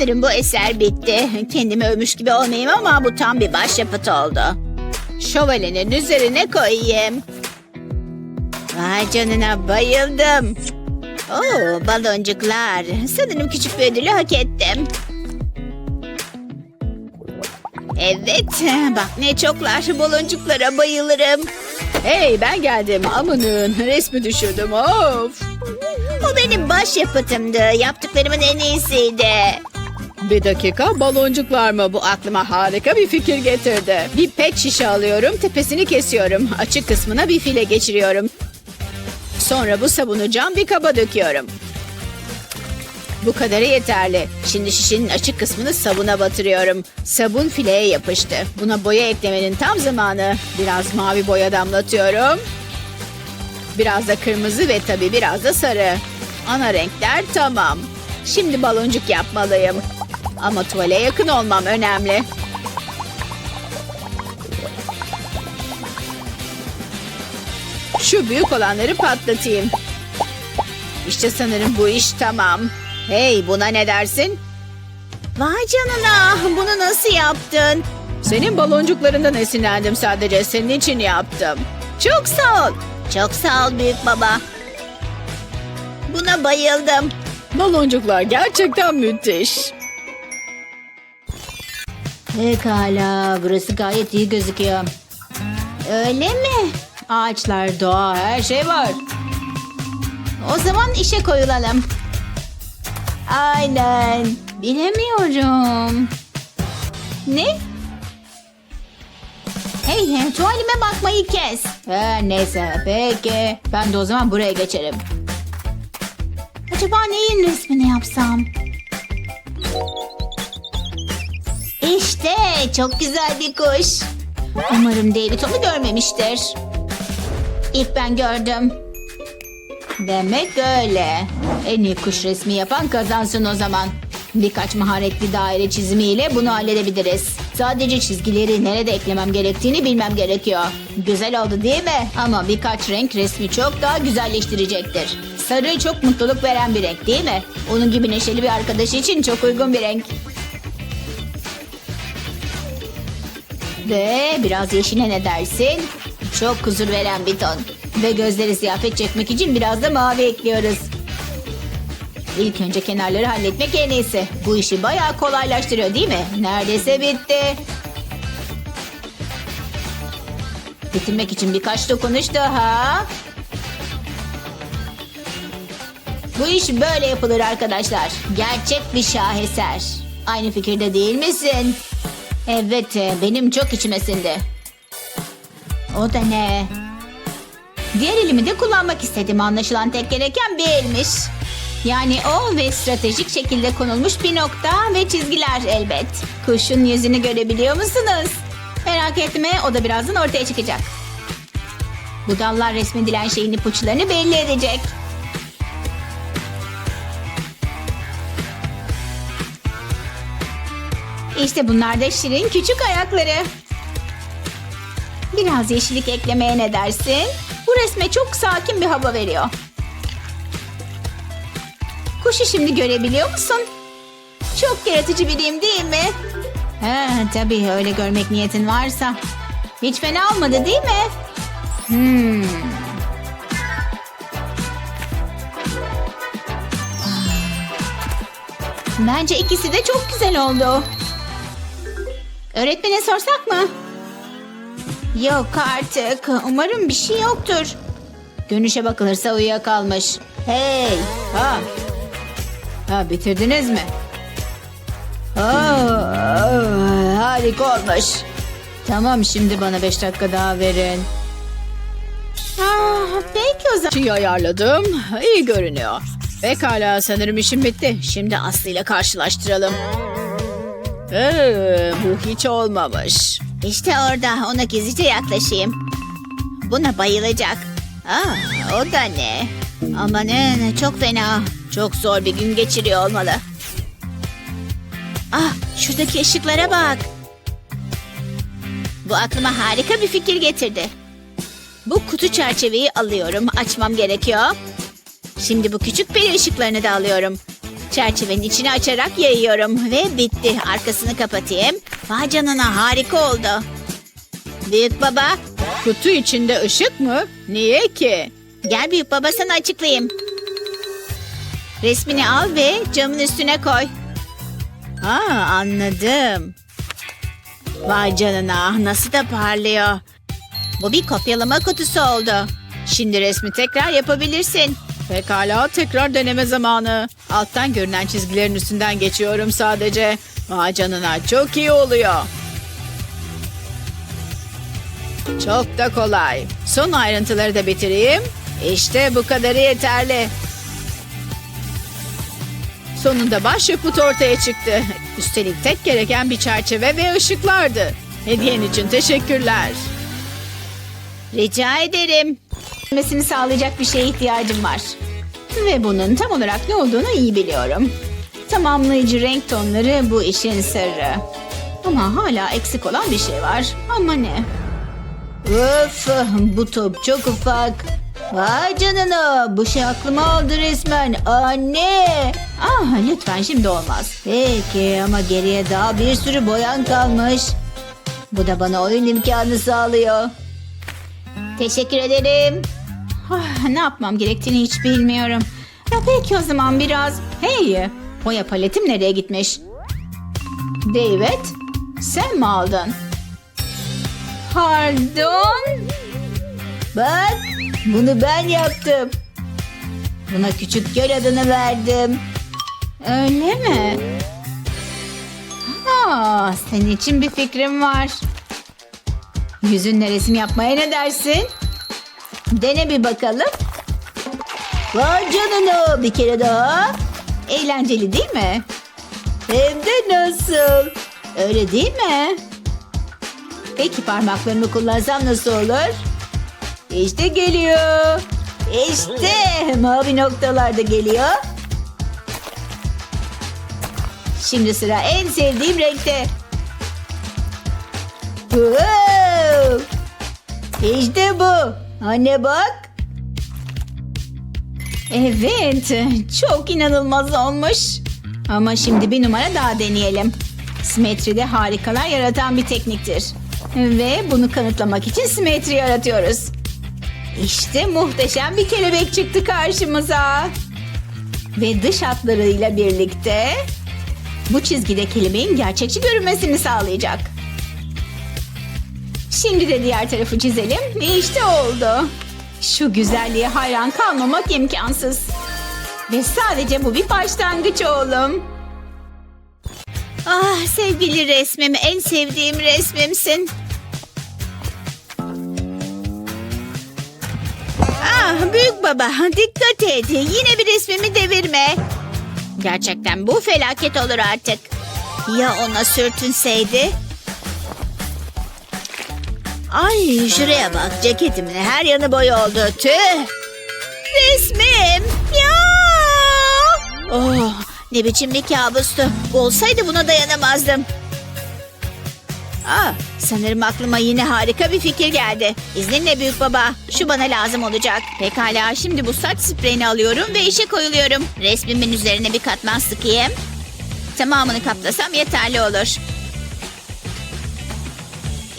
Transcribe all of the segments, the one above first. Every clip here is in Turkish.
Sanırım bu eser bitti. Kendimi övmüş gibi olmayayım ama bu tam bir başyapıt oldu. Şövalyenin üzerine koyayım. Vay canına bayıldım. Oo baloncuklar. Sanırım küçük bir ödülü hak ettim. Evet bak ne çoklar baloncuklara bayılırım. Hey ben geldim. Amanın resmi düşürdüm. Of. O benim başyapıtımdı. Yaptıklarımın en iyisiydi. Bir dakika baloncuklar mı? Bu aklıma harika bir fikir getirdi. Bir pet şişe alıyorum, tepesini kesiyorum. Açık kısmına bir file geçiriyorum. Sonra bu sabunu cam bir kaba döküyorum. Bu kadarı yeterli. Şimdi şişenin açık kısmını sabuna batırıyorum. Sabun fileye yapıştı. Buna boya eklemenin tam zamanı. Biraz mavi boya damlatıyorum. Biraz da kırmızı ve tabii biraz da sarı. Ana renkler tamam. Şimdi baloncuk yapmalıyım. Ama tuvale yakın olmam önemli. Şu büyük olanları patlatayım. İşte sanırım bu iş tamam. Hey buna ne dersin? Vay canına bunu nasıl yaptın? Senin baloncuklarından esinlendim sadece senin için yaptım. Çok sağ ol. Çok sağ ol büyük baba. Buna bayıldım. Baloncuklar gerçekten müthiş. Pekala burası gayet iyi gözüküyor. Öyle mi? Ağaçlar, doğa, her şey var. O zaman işe koyulalım. Aynen. Bilemiyorum. Ne? Hey, hey tuvalime bakmayı kes. Her neyse peki. Ben de o zaman buraya geçerim. Acaba neyin resmini yapsam? İşte çok güzel bir kuş. Umarım David onu görmemiştir. İlk ben gördüm. Demek öyle. En iyi kuş resmi yapan kazansın o zaman. Birkaç maharetli daire çizimiyle bunu halledebiliriz. Sadece çizgileri nerede eklemem gerektiğini bilmem gerekiyor. Güzel oldu değil mi? Ama birkaç renk resmi çok daha güzelleştirecektir. Sarı çok mutluluk veren bir renk değil mi? Onun gibi neşeli bir arkadaşı için çok uygun bir renk. Ve biraz yeşile ne dersin? Çok huzur veren bir ton. Ve gözleri ziyafet çekmek için biraz da mavi ekliyoruz. İlk önce kenarları halletmek en iyisi. Bu işi bayağı kolaylaştırıyor değil mi? Neredeyse bitti. Bitirmek için birkaç dokunuş daha. Bu iş böyle yapılır arkadaşlar. Gerçek bir şaheser. Aynı fikirde değil misin? Evet, e, benim çok içime sindi. O da ne? Diğer elimi de kullanmak istedim. Anlaşılan tek gereken bir elmiş. Yani o ve stratejik şekilde konulmuş bir nokta ve çizgiler elbet. Kuşun yüzünü görebiliyor musunuz? Merak etme o da birazdan ortaya çıkacak. Bu dallar resmedilen şeyin ipuçlarını belli edecek. İşte bunlar da Şirin küçük ayakları. Biraz yeşillik eklemeye ne dersin? Bu resme çok sakin bir hava veriyor. Kuşu şimdi görebiliyor musun? Çok yaratıcı biriyim değil mi? He, tabii öyle görmek niyetin varsa. Hiç fena olmadı değil mi? Hmm. Bence ikisi de çok güzel oldu. Öğretmene sorsak mı? Yok artık. Umarım bir şey yoktur. Görünüşe bakılırsa uyuyakalmış. Hey! Ha! Ha bitirdiniz mi? Aa, harika olmuş. Tamam şimdi bana beş dakika daha verin. Ah, peki o zaman. Şeyi ayarladım. İyi görünüyor. Pekala sanırım işim bitti. Şimdi Aslı ile karşılaştıralım. Ee, bu hiç olmamış. İşte orada ona gizlice yaklaşayım. Buna bayılacak. Aa, o da ne? Amanın çok fena. Çok zor bir gün geçiriyor olmalı. Ah şuradaki ışıklara bak. Bu aklıma harika bir fikir getirdi. Bu kutu çerçeveyi alıyorum. Açmam gerekiyor. Şimdi bu küçük peri ışıklarını da alıyorum. Çerçevenin içini açarak yayıyorum ve bitti. Arkasını kapatayım. Vay canına harika oldu. Büyük baba, Kutu içinde ışık mı? Niye ki? gel büyük baba sana açıklayayım. Resmini al ve camın üstüne koy. Aa anladım. Vay canına nasıl da parlıyor. Bu bir kopyalama kutusu oldu. Şimdi resmi tekrar yapabilirsin. Pekala tekrar deneme zamanı. Alttan görünen çizgilerin üstünden geçiyorum sadece. Vay canına çok iyi oluyor. Çok da kolay. Son ayrıntıları da bitireyim. İşte bu kadarı yeterli. Sonunda başyapıt ortaya çıktı. Üstelik tek gereken bir çerçeve ve ışıklardı. Hediyen için teşekkürler. Rica ederim. Mesini sağlayacak bir şeye ihtiyacım var. Ve bunun tam olarak ne olduğunu iyi biliyorum. Tamamlayıcı renk tonları bu işin sırrı. Ama hala eksik olan bir şey var. Ama ne? Öf, bu top çok ufak. Vay canına, bu şey aklıma aldı resmen. Anne! Ah, lütfen şimdi olmaz. Peki ama geriye daha bir sürü boyan kalmış. Bu da bana oyun imkanı sağlıyor. Teşekkür ederim. Ah, ne yapmam gerektiğini hiç bilmiyorum. Ya peki o zaman biraz... Hey, boya paletim nereye gitmiş? David, sen mi aldın? Pardon? Bak, bunu ben yaptım. Buna küçük göl adını verdim. Öyle mi? Aa, senin için bir fikrim var. Yüzünle resim yapmaya ne dersin? Dene bir bakalım. Vay canına bir kere daha. Eğlenceli değil mi? Hem de nasıl? Öyle değil mi? Peki parmaklarımı kullansam nasıl olur? İşte geliyor. İşte mavi noktalar da geliyor. Şimdi sıra en sevdiğim renkte. Wow! İşte bu. Anne bak. Evet, çok inanılmaz olmuş. Ama şimdi bir numara daha deneyelim. Simetride harikalar yaratan bir tekniktir. Ve bunu kanıtlamak için simetri yaratıyoruz. İşte muhteşem bir kelebek çıktı karşımıza. Ve dış hatlarıyla birlikte bu çizgide kelebeğin gerçekçi görünmesini sağlayacak. Şimdi de diğer tarafı çizelim. Ve işte oldu. Şu güzelliğe hayran kalmamak imkansız. Ve sadece bu bir başlangıç oğlum. Ah sevgili resmim, en sevdiğim resmimsin. Ah büyük baba dikkat et. Yine bir resmimi devirme. Gerçekten bu felaket olur artık. Ya ona sürtünseydi? Ay şuraya bak ceketimin her yanı boy oldu. Tüh. Resmim. Ya. Oh ne biçim bir kabustu. Olsaydı buna dayanamazdım. Aa, sanırım aklıma yine harika bir fikir geldi. İzninle büyük baba. Şu bana lazım olacak. Pekala şimdi bu saç spreyini alıyorum ve işe koyuluyorum. Resmimin üzerine bir katman sıkayım. Tamamını kaplasam yeterli olur.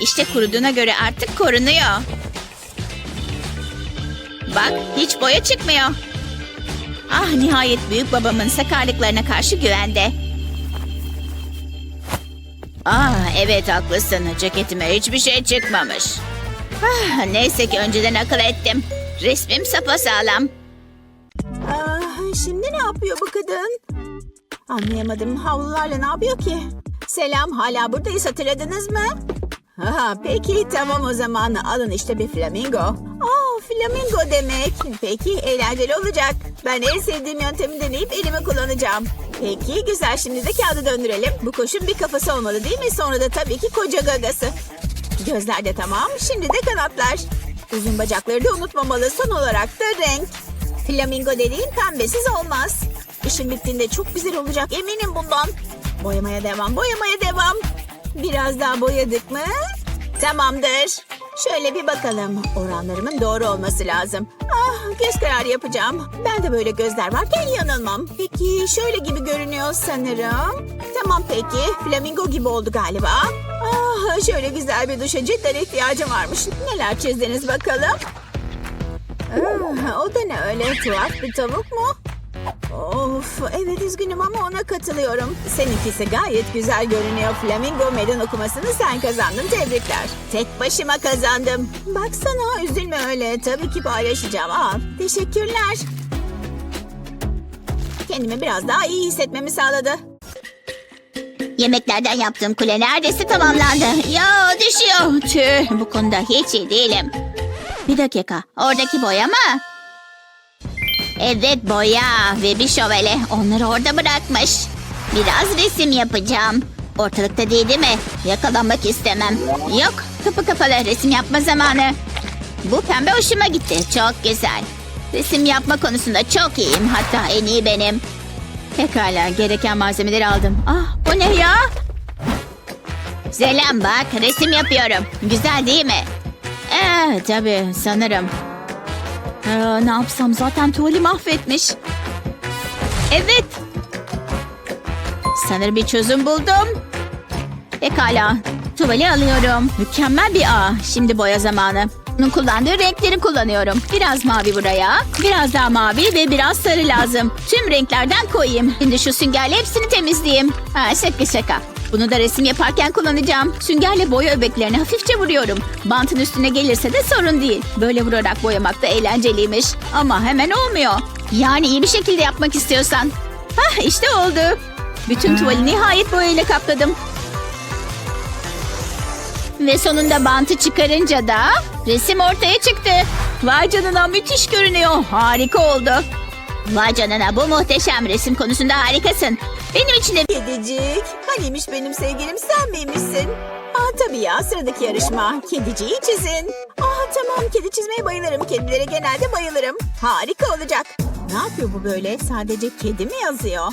İşte kuruduğuna göre artık korunuyor. Bak hiç boya çıkmıyor. Ah nihayet büyük babamın sakarlıklarına karşı güvende. Ah evet haklısın. Ceketime hiçbir şey çıkmamış. Ah, neyse ki önceden akıl ettim. Resmim sapasağlam. Ah, şimdi ne yapıyor bu kadın? Anlayamadım. Havlularla ne yapıyor ki? Selam, hala buradayız hatırladınız mı? Aha, peki tamam o zaman. Alın işte bir flamingo. Aa, flamingo demek. Peki, eğlenceli olacak. Ben en sevdiğim yöntemi deneyip elimi kullanacağım. Peki, güzel. Şimdi de kağıdı döndürelim. Bu koşun bir kafası olmalı değil mi? Sonra da tabii ki koca gagası. Gözler de tamam. Şimdi de kanatlar. Uzun bacakları da unutmamalı. Son olarak da renk. Flamingo dediğin pembesiz olmaz. İşin bittiğinde çok güzel olacak eminim bundan. Boyamaya devam, boyamaya devam. Biraz daha boyadık mı? Tamamdır. Şöyle bir bakalım. Oranlarımın doğru olması lazım. Ah göz kararı yapacağım. Ben de böyle gözler varken yanılmam. Peki şöyle gibi görünüyor sanırım. Tamam peki. Flamingo gibi oldu galiba. Ah şöyle güzel bir duşa cidden ihtiyacım varmış. Neler çizdiniz bakalım? Ah, o da ne öyle tuhaf bir tavuk mu? Of evet üzgünüm ama ona katılıyorum. Seninkisi gayet güzel görünüyor. Flamingo meydan okumasını sen kazandın tebrikler. Tek başıma kazandım. Baksana üzülme öyle. Tabii ki paylaşacağım. Al teşekkürler. Kendimi biraz daha iyi hissetmemi sağladı. Yemeklerden yaptığım kule neredeyse tamamlandı. Ya düşüyor. Tüh bu konuda hiç iyi değilim. Bir dakika oradaki boya mı? Evet boya ve bir şövalye onları orada bırakmış. Biraz resim yapacağım. Ortalıkta değil değil mi? Yakalanmak istemem. Yok kapı kapalı resim yapma zamanı. Bu pembe hoşuma gitti. Çok güzel. Resim yapma konusunda çok iyiyim. Hatta en iyi benim. Pekala gereken malzemeleri aldım. Ah bu ne ya? Selam bak resim yapıyorum. Güzel değil mi? Ee, tabii sanırım. Ee, ne yapsam zaten tuvali mahvetmiş. Evet. Sanırım bir çözüm buldum. Pekala. Tuvali alıyorum. Mükemmel bir ağ. Şimdi boya zamanı. Bunun kullandığı renkleri kullanıyorum. Biraz mavi buraya, biraz daha mavi ve biraz sarı lazım. Tüm renklerden koyayım. Şimdi şu süngerle hepsini temizleyeyim. Ha şaka şaka. Bunu da resim yaparken kullanacağım. Süngerle boya öbeklerini hafifçe vuruyorum. Bantın üstüne gelirse de sorun değil. Böyle vurarak boyamak da eğlenceliymiş. Ama hemen olmuyor. Yani iyi bir şekilde yapmak istiyorsan. Hah işte oldu. Bütün tuvali nihayet boyayla kapladım. Ve sonunda bantı çıkarınca da resim ortaya çıktı. Vay canına müthiş görünüyor. Harika oldu. Vay canına bu muhteşem resim konusunda harikasın. Benim için de Kedicik. Hanimiş benim sevgilim sen miymişsin? Aa tabii ya sıradaki yarışma. Kediciyi çizin. Aa tamam kedi çizmeye bayılırım. Kedilere genelde bayılırım. Harika olacak. Ne yapıyor bu böyle? Sadece kedi mi yazıyor?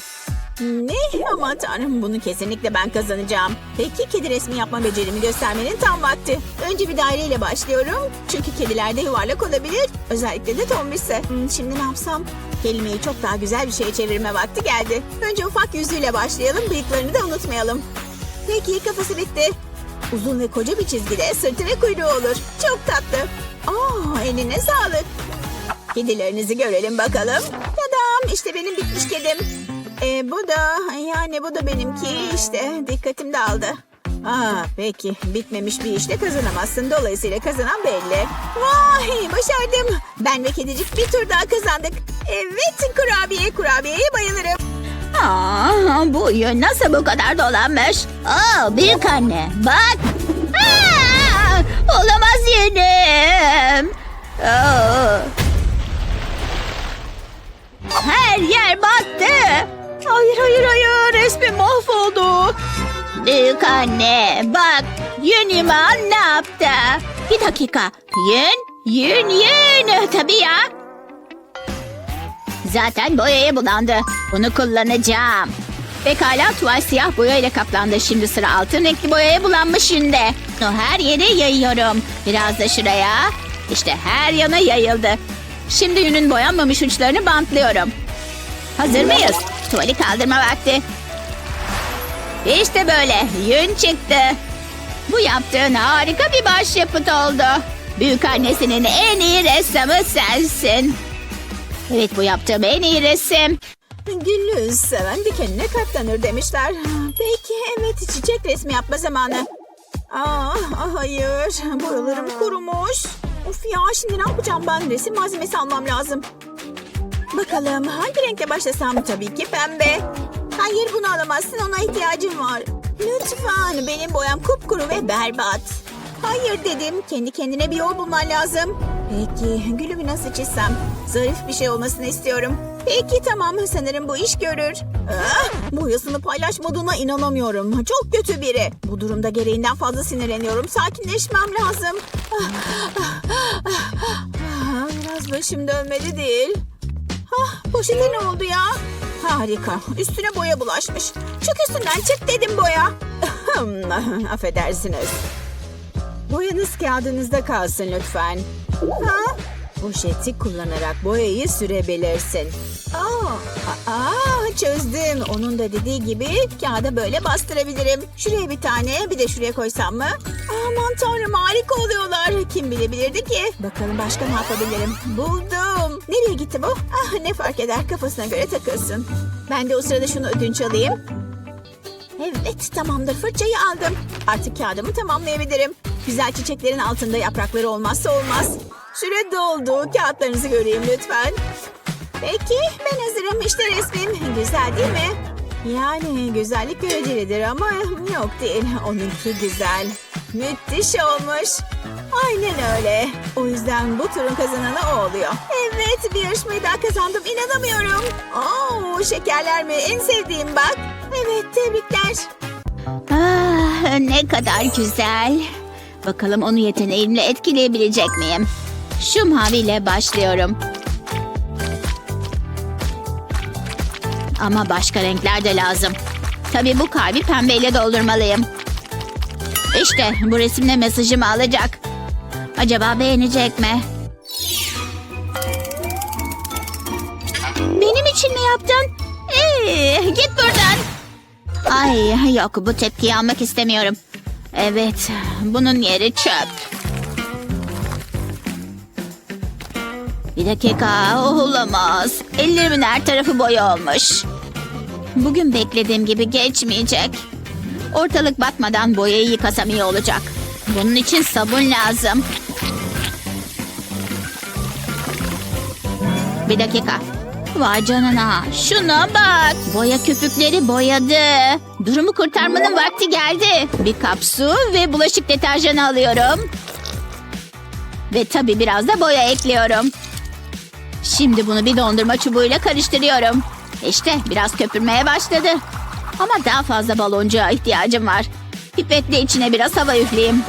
Ne? Aman tanrım bunu kesinlikle ben kazanacağım. Peki kedi resmi yapma becerimi göstermenin tam vakti. Önce bir daireyle başlıyorum. Çünkü kedilerde yuvarlak olabilir. Özellikle de tombişse. Hmm, şimdi ne yapsam? Kelimeyi çok daha güzel bir şeye çevirme vakti geldi. Önce ufak yüzüyle başlayalım. Bıyıklarını da unutmayalım. Peki kafası bitti. Uzun ve koca bir çizgide sırtı ve kuyruğu olur. Çok tatlı. Aa, eline sağlık. Kedilerinizi görelim bakalım. Tadam işte benim bitmiş kedim. E, bu da yani bu da benimki işte dikkatim dağıldı. Aa peki bitmemiş bir işte kazanamazsın. Dolayısıyla kazanan belli. Vay başardım. Ben ve kedicik bir tur daha kazandık. Evet kurabiye kurabiyeye bayılırım. Aa, bu yön nasıl bu kadar dolanmış? Aa, büyük anne bak. Aa, olamaz yerim. Aa. Her yer battı. Hayır hayır hayır resmim mahvoldu. Büyük anne bak yün iman ne yaptı? Bir dakika yün yün yün tabii ya. Zaten boyaya bulandı. Bunu kullanacağım. Pekala tuval siyah boya ile kaplandı. Şimdi sıra altın renkli boyaya bulanmış yünde. O her yere yayıyorum. Biraz da şuraya. İşte her yana yayıldı. Şimdi yünün boyanmamış uçlarını bantlıyorum. Hazır mıyız? Tuvali kaldırma vakti. İşte böyle yün çıktı. Bu yaptığın harika bir başyapıt oldu. Büyük annesinin en iyi ressamı sensin. Evet bu yaptığım en iyi resim. Güllü seven dikenine katlanır demişler. Peki evet çiçek resmi yapma zamanı. Aa, ah, hayır boyalarım kurumuş. Of ya şimdi ne yapacağım ben resim malzemesi almam lazım. Bakalım hangi renkle başlasam tabii ki pembe. Hayır bunu alamazsın ona ihtiyacım var. Lütfen benim boyam kupkuru ve berbat. Hayır dedim kendi kendine bir yol bulman lazım. Peki gülümü nasıl çizsem? Zarif bir şey olmasını istiyorum. Peki tamam sanırım bu iş görür. Ah, boyasını paylaşmadığına inanamıyorum. Çok kötü biri. Bu durumda gereğinden fazla sinirleniyorum. Sakinleşmem lazım. Ah, ah, ah, ah, Biraz başım dönmeli değil. Ah, poşete ne oldu ya? Harika. Üstüne boya bulaşmış. Çık üstünden çık dedim boya. Affedersiniz. Boyanız kağıdınızda kalsın lütfen. Ha? Poşeti kullanarak boyayı sürebilirsin. Aa, aa, çözdüm. Onun da dediği gibi kağıda böyle bastırabilirim. Şuraya bir tane bir de şuraya koysam mı? Aman tanrım harika oluyorlar. Kim bilebilirdi ki? Bakalım başka ne yapabilirim? Buldum. Nereye gitti bu? Ah ne fark eder kafasına göre takılsın. Ben de o sırada şunu ödünç alayım. Evet tamamdır fırçayı aldım. Artık kağıdımı tamamlayabilirim. Güzel çiçeklerin altında yaprakları olmazsa olmaz. Süre doldu. Kağıtlarınızı göreyim lütfen. Peki ben hazırım. İşte resmim. Güzel değil mi? Yani güzellik görecelidir ama yok değil. Onunki güzel. Müthiş olmuş. Aynen öyle. O yüzden bu turun kazananı o oluyor. Evet bir yarışmayı daha kazandım. İnanamıyorum. Oo şekerler mi? En sevdiğim bak. Evet tebrikler. Ah, ne kadar güzel. Bakalım onu yeteneğimle etkileyebilecek miyim? Şu maviyle başlıyorum. Ama başka renkler de lazım. Tabii bu kalbi pembeyle doldurmalıyım. İşte bu resimle mesajımı alacak. Acaba beğenecek mi? Benim için mi yaptın? Ee, git buradan. Ay yok bu tepkiyi almak istemiyorum. Evet bunun yeri çöp. Bir dakika olamaz. Ellerimin her tarafı boya olmuş. Bugün beklediğim gibi geçmeyecek. Ortalık batmadan boyayı yıkasam iyi olacak. Bunun için sabun lazım. Bir dakika. Vay canına. Şuna bak. Boya köpükleri boyadı. Durumu kurtarmanın vakti geldi. Bir kap su ve bulaşık deterjanı alıyorum. Ve tabii biraz da boya ekliyorum. Şimdi bunu bir dondurma çubuğuyla karıştırıyorum. İşte biraz köpürmeye başladı. Ama daha fazla baloncuğa ihtiyacım var. Pipetle içine biraz hava üfleyeyim.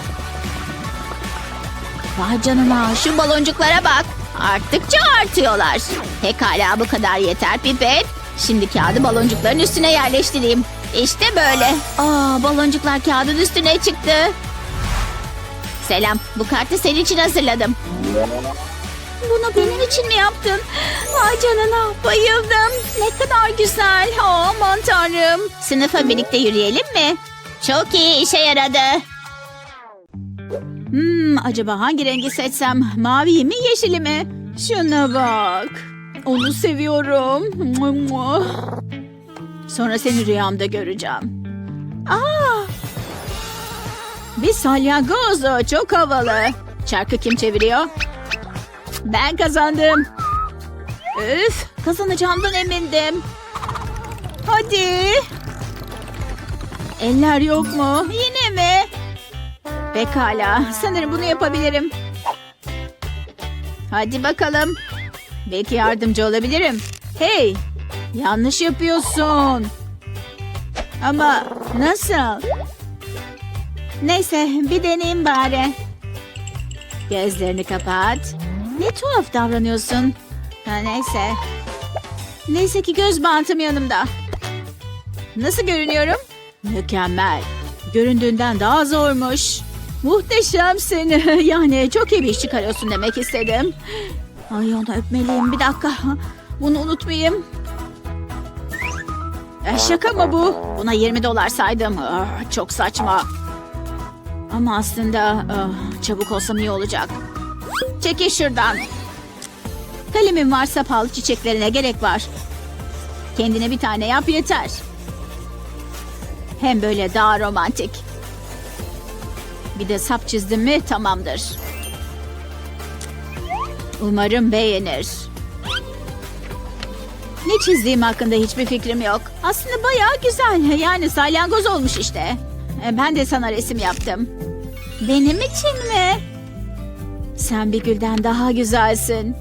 Vay canına şu baloncuklara bak. Arttıkça artıyorlar. Pekala bu kadar yeter pipet. Şimdi kağıdı baloncukların üstüne yerleştireyim. İşte böyle. Aa baloncuklar kağıdın üstüne çıktı. Selam bu kartı senin için hazırladım. Bunu benim için mi yaptın? Vay canına bayıldım. Ne kadar güzel. Aman tanrım. Sınıfa birlikte yürüyelim mi? Çok iyi işe yaradı. Hmm, acaba hangi rengi seçsem? Mavi mi yeşili mi? Şuna bak. Onu seviyorum. Sonra seni rüyamda göreceğim. Aa! Bir salyangoz. Çok havalı. Çarkı kim çeviriyor? Ben kazandım. Üf, kazanacağımdan emindim. Hadi. Eller yok mu? Yine mi? Pekala, sanırım bunu yapabilirim. Hadi bakalım. Belki yardımcı olabilirim. Hey, yanlış yapıyorsun. Ama nasıl? Neyse, bir deneyeyim bari. Gözlerini kapat. Ne tuhaf davranıyorsun. Ha, neyse. Neyse ki göz bantım yanımda. Nasıl görünüyorum? Mükemmel. Göründüğünden daha zormuş. Muhteşemsin. Yani çok iyi bir iş çıkarıyorsun demek istedim. Ay onu öpmeliyim. Bir dakika. Bunu unutmayayım. E, şaka mı bu? Buna 20 dolar saydım. Ah, çok saçma. Ama aslında ah, çabuk olsam iyi olacak. Çekil şuradan. Kalemin varsa pahalı çiçeklerine gerek var. Kendine bir tane yap yeter. Hem böyle daha romantik. Bir de sap çizdim mi tamamdır. Umarım beğenir. Ne çizdiğim hakkında hiçbir fikrim yok. Aslında bayağı güzel. Yani salyangoz olmuş işte. E, Ben de sana resim yaptım. Benim için mi? Sen bir gülden daha güzelsin.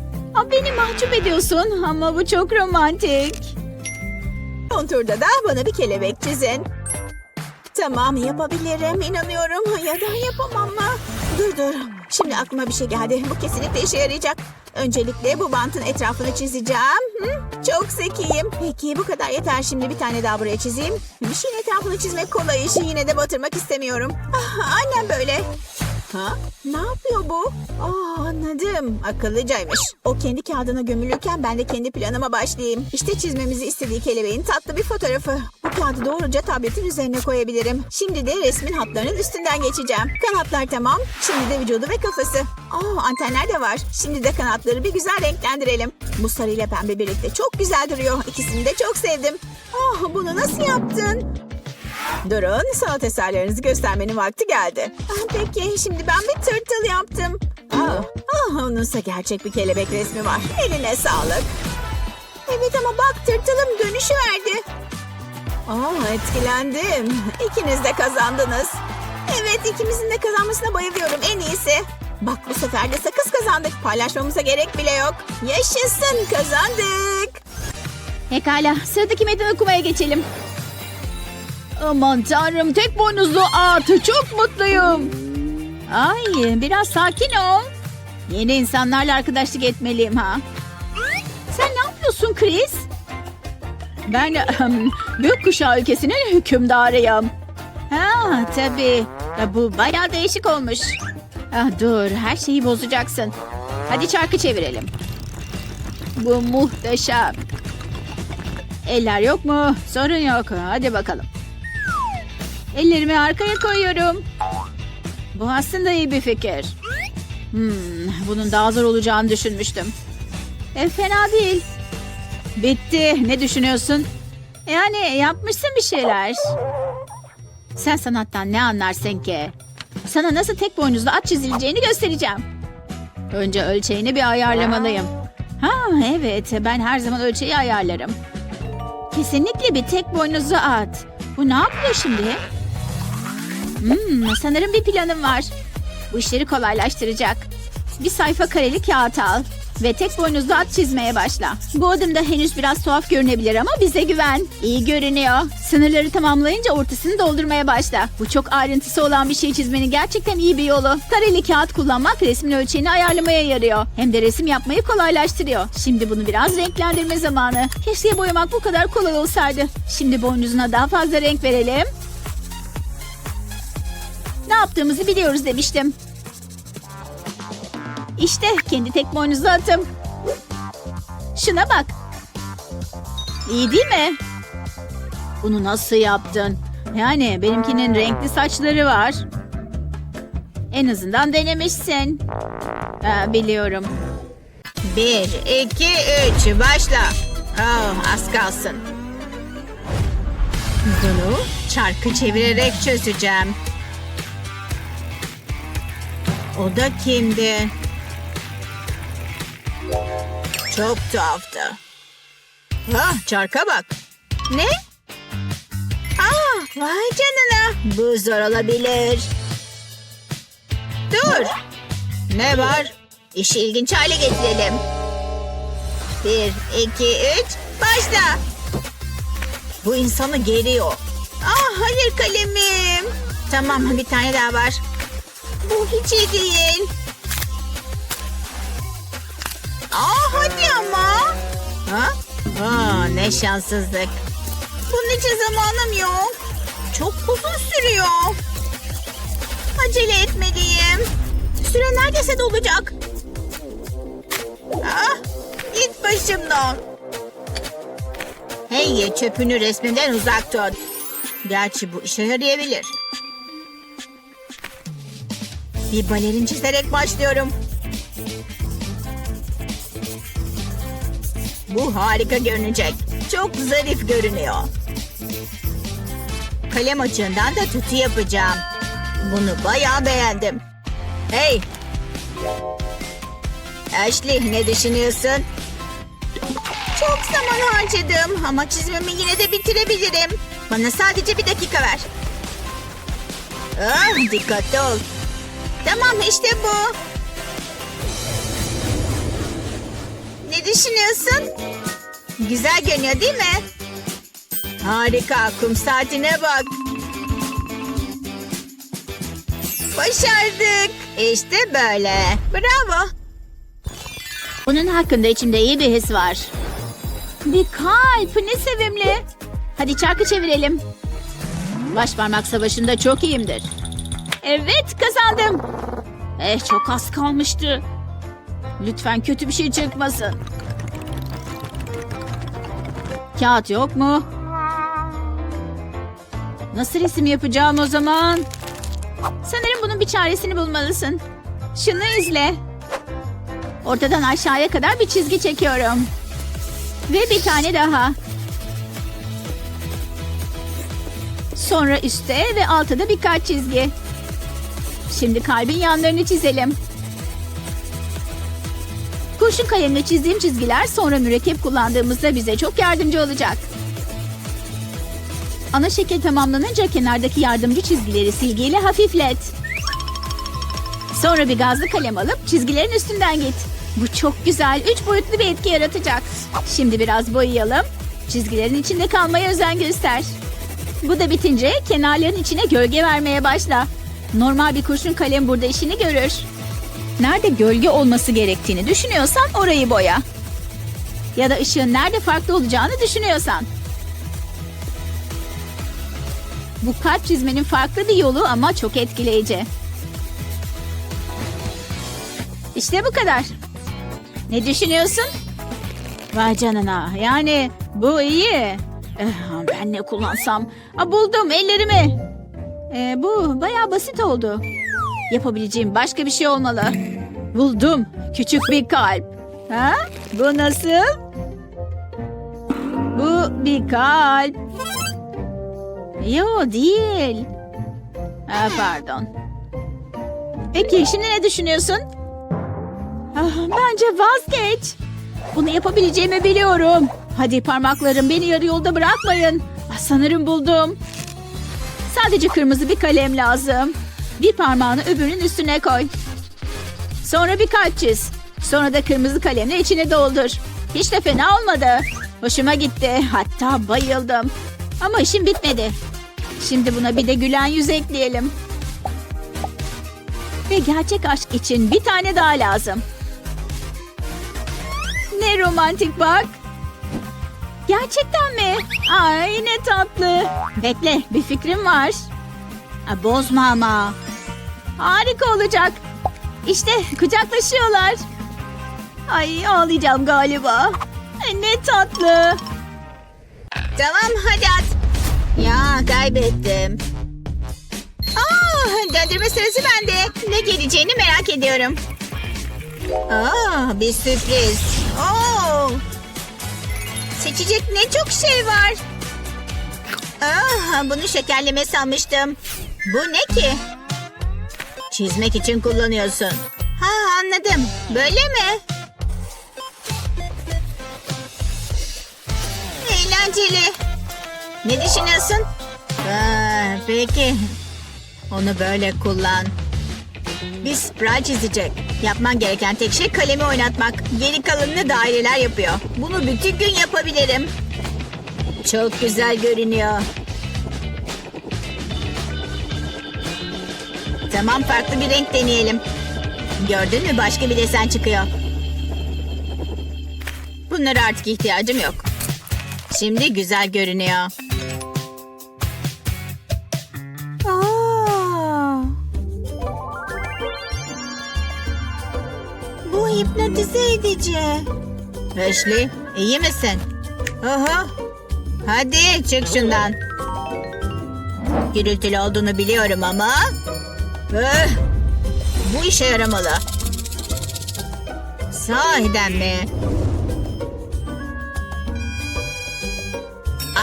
Beni mahcup ediyorsun ama bu çok romantik. Konturda da bana bir kelebek çizin. Tamam yapabilirim inanıyorum ya da yapamam mı? Dur dur şimdi aklıma bir şey geldi bu kesinlikle işe yarayacak. Öncelikle bu bantın etrafını çizeceğim. Hı? Çok zekiyim. Peki bu kadar yeter şimdi bir tane daha buraya çizeyim. Bir şeyin etrafını çizmek kolay işi yine de batırmak istemiyorum. Ah, annem böyle. Ha? Ne yapıyor bu? Aa, anladım. Akıllıcaymış. O kendi kağıdına gömülürken ben de kendi planıma başlayayım. İşte çizmemizi istediği kelebeğin tatlı bir fotoğrafı. Bu kağıdı doğruca tabletin üzerine koyabilirim. Şimdi de resmin hatlarının üstünden geçeceğim. Kanatlar tamam. Şimdi de vücudu ve kafası. Aa, antenler de var. Şimdi de kanatları bir güzel renklendirelim. Bu sarı ile pembe birlikte çok güzel duruyor. İkisini de çok sevdim. Ah, bunu nasıl yaptın? Durun, sanat eserlerinizi göstermenin vakti geldi. Ah, peki, şimdi ben bir tırtıl yaptım. Ah, ah, onunsa gerçek bir kelebek resmi var. Eline sağlık. Evet ama bak tırtılım dönüşü verdi. Aa, etkilendim. İkiniz de kazandınız. Evet, ikimizin de kazanmasına bayılıyorum. En iyisi. Bak bu sefer de sakız kazandık. Paylaşmamıza gerek bile yok. Yaşasın, kazandık. Pekala sıradaki meydan okumaya geçelim. Aman tanrım tek boynuzlu at. Çok mutluyum. Ay biraz sakin ol. Yeni insanlarla arkadaşlık etmeliyim ha. Sen ne yapıyorsun Chris? Ben büyük kuşağı ülkesinin hükümdarıyım. Ha tabii. Bu bayağı değişik olmuş. Ah, dur her şeyi bozacaksın. Hadi çarkı çevirelim. Bu muhteşem. Eller yok mu? Sorun yok. Hadi bakalım. Ellerimi arkaya koyuyorum. Bu aslında iyi bir fikir. Hmm, bunun daha zor olacağını düşünmüştüm. E, fena değil. Bitti. Ne düşünüyorsun? Yani yapmışsın bir şeyler. Sen sanattan ne anlarsın ki? Sana nasıl tek boynuzlu at çizileceğini göstereceğim. Önce ölçeğini bir ayarlamalıyım. Ha evet ben her zaman ölçeği ayarlarım. Kesinlikle bir tek boynuzlu at. Bu ne yapıyor şimdi? Hmm, sanırım bir planım var. Bu işleri kolaylaştıracak. Bir sayfa kareli kağıt al. Ve tek boynuzlu at çizmeye başla. Bu adımda henüz biraz tuhaf görünebilir ama bize güven. İyi görünüyor. Sınırları tamamlayınca ortasını doldurmaya başla. Bu çok ayrıntısı olan bir şey çizmenin gerçekten iyi bir yolu. Kareli kağıt kullanmak resmin ölçeğini ayarlamaya yarıyor. Hem de resim yapmayı kolaylaştırıyor. Şimdi bunu biraz renklendirme zamanı. Keşke boyamak bu kadar kolay olsaydı. Şimdi boynuzuna daha fazla renk verelim. Yaptığımızı biliyoruz demiştim. İşte kendi tek boynuzlu atım. Şuna bak. İyi değil mi? Bunu nasıl yaptın? Yani benimkinin renkli saçları var. En azından denemişsin. Ha, biliyorum. Bir, iki, üç, başla. Oh, az kalsın. Bunu çarkı çevirerek çözeceğim. O da kimdi? Çok tuhaftı. Ah, çarka bak. Ne? Aa, vay canına. Bu zor olabilir. Dur. Ne var? İşi ilginç hale getirelim. Bir, iki, üç, başla. Bu insanı geriyor. Ah hayır kalemim. Tamam bir tane daha var. Bu hiç iyi değil. Aa hadi ama. Ha? Aa, ne şanssızlık. Bunun için zamanım yok. Çok uzun sürüyor. Acele etmeliyim. Süre neredeyse dolacak. Ah, git başımdan. Hey çöpünü resmimden uzak tut. Gerçi bu işe yarayabilir. Bir balerin çizerek başlıyorum. Bu harika görünecek. Çok zarif görünüyor. Kalem açığından da tutu yapacağım. Bunu bayağı beğendim. Hey! Ashley ne düşünüyorsun? Çok zaman harcadım ama çizimimi yine de bitirebilirim. Bana sadece bir dakika ver. Ah, dikkatli ol. Tamam işte bu. Ne düşünüyorsun? Güzel görünüyor değil mi? Harika. Kum saatine bak. Başardık. İşte böyle. Bravo. Bunun hakkında içimde iyi bir his var. Bir kalp ne sevimli. Hadi çarkı çevirelim. Baş parmak savaşında çok iyiyimdir. Evet kazandım. Eh çok az kalmıştı. Lütfen kötü bir şey çıkmasın. Kağıt yok mu? Nasıl resim yapacağım o zaman? Sanırım bunun bir çaresini bulmalısın. Şunu izle. Ortadan aşağıya kadar bir çizgi çekiyorum. Ve bir tane daha. Sonra üstte ve altta da birkaç çizgi. Şimdi kalbin yanlarını çizelim. Kurşun kalemle çizdiğim çizgiler sonra mürekkep kullandığımızda bize çok yardımcı olacak. Ana şekil tamamlanınca kenardaki yardımcı çizgileri silgiyle hafiflet. Sonra bir gazlı kalem alıp çizgilerin üstünden git. Bu çok güzel, üç boyutlu bir etki yaratacak. Şimdi biraz boyayalım. Çizgilerin içinde kalmaya özen göster. Bu da bitince kenarların içine gölge vermeye başla. Normal bir kurşun kalem burada işini görür. Nerede gölge olması gerektiğini düşünüyorsan orayı boya. Ya da ışığın nerede farklı olacağını düşünüyorsan. Bu kalp çizmenin farklı bir yolu ama çok etkileyici. İşte bu kadar. Ne düşünüyorsun? Vay canına. Yani bu iyi. Eh, ben ne kullansam? Aa, buldum ellerimi. Ee, bu bayağı basit oldu. Yapabileceğim başka bir şey olmalı. Buldum. Küçük bir kalp. Ha? Bu nasıl? Bu bir kalp. Yo değil. Ha, pardon. Peki şimdi ne düşünüyorsun? Ah, bence vazgeç. Bunu yapabileceğimi biliyorum. Hadi parmaklarım beni yarı yolda bırakmayın. Ah, sanırım buldum. Sadece kırmızı bir kalem lazım. Bir parmağını öbürünün üstüne koy. Sonra bir kalp çiz. Sonra da kırmızı kalemle içine doldur. Hiç de fena olmadı. Hoşuma gitti. Hatta bayıldım. Ama işim bitmedi. Şimdi buna bir de gülen yüz ekleyelim. Ve gerçek aşk için bir tane daha lazım. Ne romantik bak. Gerçekten mi? Ay ne tatlı. Bekle bir fikrim var. Ha, bozma ama. Harika olacak. İşte kucaklaşıyorlar. Ay ağlayacağım galiba. Ay, ne tatlı. Tamam hadi at. Ya kaybettim. Aa, döndürme sırası bende. Ne geleceğini merak ediyorum. Aa, bir sürpriz. Oo. Seçecek ne çok şey var. Aa, bunu şekerleme sanmıştım. Bu ne ki? Çizmek için kullanıyorsun. Ha anladım. Böyle mi? Eğlenceli. Ne düşünüyorsun? Aa, peki. Onu böyle kullan. Bir spiral çizecek. Yapman gereken tek şey kalemi oynatmak. Geri kalanını daireler yapıyor. Bunu bütün gün yapabilirim. Çok güzel görünüyor. Tamam farklı bir renk deneyelim. Gördün mü başka bir desen çıkıyor. Bunlara artık ihtiyacım yok. Şimdi güzel görünüyor. Hipnotize edici. Ashley, iyi misin? Aha. Hadi çık şundan. Gürültülü olduğunu biliyorum ama... Öh, bu işe yaramalı. Sahiden mi?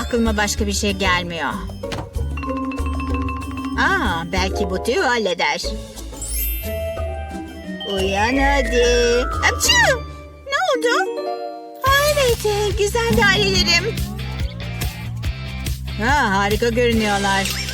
Aklıma başka bir şey gelmiyor. Aa, belki bu tüy halleder. Uyan hadi. Apçı! Ne oldu? Ha, evet, güzel dairelerim. Ha, harika görünüyorlar.